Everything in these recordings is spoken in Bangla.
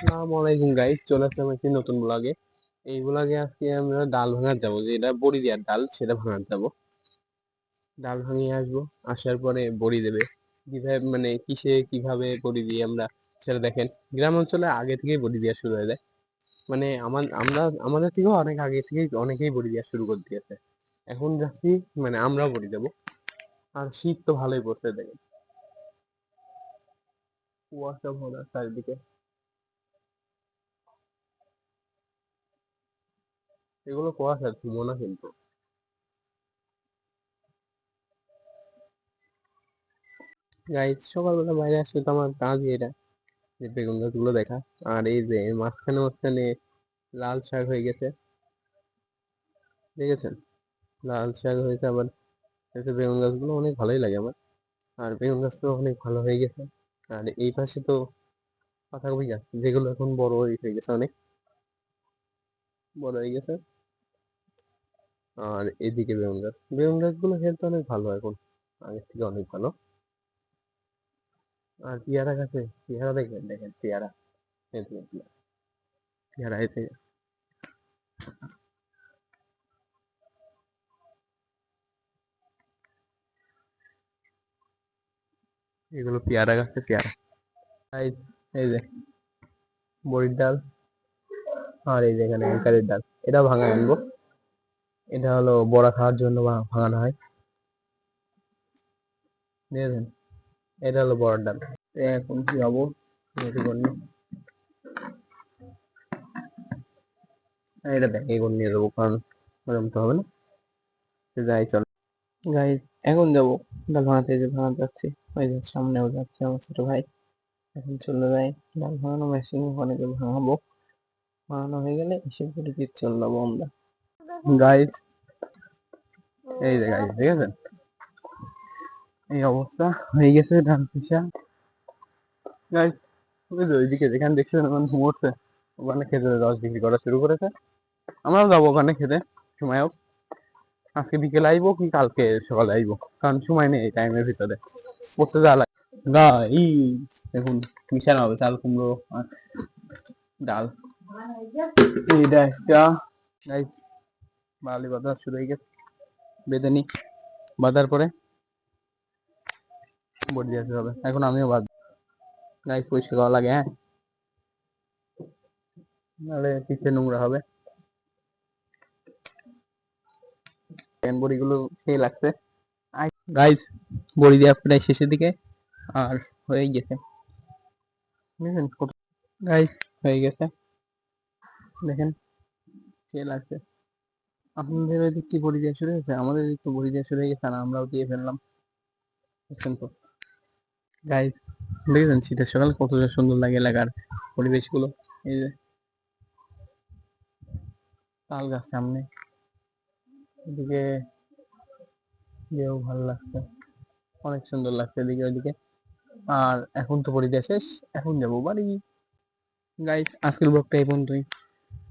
আসসালামু আলাইকুম গাইস চলে আসলাম একটি নতুন ব্লগে এই ব্লগে আজকে আমরা ডাল ভাঙার যাব যেটা বড়ি দেওয়ার ডাল, সেটা ভাঙার যাব। ডাল ভাঙিয়ে আসব, আসার পরে বড়ি দেবে। কীভাবে মানে কিসে, কীভাবে বড়ি দিয়ে আমরা, সেটা দেখেন। গ্রাম অঞ্চলে আগে থেকেই বড়ি দেওয়া শুরু হয়ে যায়। মানে আমার, আমরা, আমাদের থেকেও অনেক আগে থেকেই অনেকেই বড়ি দেওয়া শুরু করে দিয়েছে। এখন যাচ্ছি মানে আমরাও বড়ি দেবো। আর শীত তো ভালোই পড়ছে, দেখেন। কুয়াশা ভরা চারিদিকে। এগুলো কুয়াশা ধুমো না কিন্তু। গাইস সকালবেলা বাইরে আসলে তো আমার কাজই এটা যে বেগুন গাছগুলো দেখা। আর এই যে মাঝখানে মাঝখানে লাল শাক হয়ে গেছে। দেখেছেন? লাল শাক হয়েছে আবার হচ্ছে বেগুন গাছগুলো অনেক ভালোই লাগে আমার। আর বেগুন গাছ তো অনেক ভালো হয়ে গেছে। আর এই পাশে তো পাতাকপি গাছ, যেগুলো এখন বড় হয়ে গেছে অনেক। বড় হয়ে গেছে। আর এদিকে বেগুন গাছ। বেগুন গাছগুলো হেলথ অনেক ভালো এখন। আগের থেকে অনেক ভালো। আর পেয়ারা গাছে, পেয়ারা দেখবেন, দেখেন পেয়ারা। পেয়ারা। এতে এগুলো পেয়ারা গাছে, পেয়ারা। এই যে, বড়ির ডাল। আর এই যে এখানে একারের ডাল এটা ভাঙা আনব। এটা হলো বড়া খাওয়ার জন্য ভাঙানো হয়। দেখেছেন? এটা হলো বড়ার ডাল। এখন কি। আর এটা ব্যাগে করে নিয়ে যাব, কারণ ওরকম তো হবে না। যাই, চল। গাই এখন যাব। ডাল ভাঙাতে যে ভাঙাতে যাচ্ছি। ওই যে সামনেও যাচ্ছে আমার ছোট ভাই। এখন চলে যাই। ডাল ভাঙানো মেশিন ওখানে যে ভাঙাবো। ভাঙানো হয়ে গেলে এসে করে দিয়ে চলে যাব আমরা গাইস এই যে গাইস ঠিক আছে এই অবস্থা হয়ে গেছে ডাল পিসা গাইস ওই যে ওইদিকে যেখানে দেখছেন ওখানে ঘুমোচ্ছে ওখানে খেতে রস বিক্রি করা শুরু করেছে। আমরাও যাব ওখানে খেতে সময় হোক। আজকে বিকেলে আইবো কি কালকে সকালে আইবো? কারণ সময় নেই এই টাইমের ভিতরে। পড়তে যাওয়া লাগে। গা এই দেখুন মিশানো হবে চাল কুমড়ো আর ডাল। একটা গাইস বালি শুরু হয়ে গেছে পরে বড়ি হবে এখন আমিও পরিষ্কার করা লাগে হ্যাঁ নাহলে নোংরা হবে বড়িগুলো সেই লাগছে গাইস বড়ি দেওয়া প্রায় শেষের দিকে আর হয়ে গেছে বুঝলেন হয়ে গেছে দেখেন সে লাগছে? আপনাদের ওইদিক কি বড়ি দেওয়া শুরু হয়েছে? আমাদের এদিক তো বড়ি দেওয়া শুরু হয়ে গেছে আর আমরাও দিয়ে ফেললাম। দেখছেন তো। গাইস দেখেছেন শীতের সকালে কত সুন্দর লাগে এলাকার পরিবেশগুলো? এই যে তাল গাছ সামনে। এদিকে গিয়েও ভালো লাগছে। অনেক সুন্দর লাগছে এদিকে ওইদিকে। আর এখন তো পরীক্ষা শেষ। এখন যাব বাড়ি। গাইস আজকের ব্লগটা এই পর্যন্তই।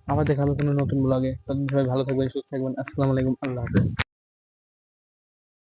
আবার দেখা হবে কোনো নতুন ব্লগে তখন সবাই ভালো থাকবেন, সুস্থ থাকবেন। আসসালামু আলাইকুম, আল্লাহ হাফেজ।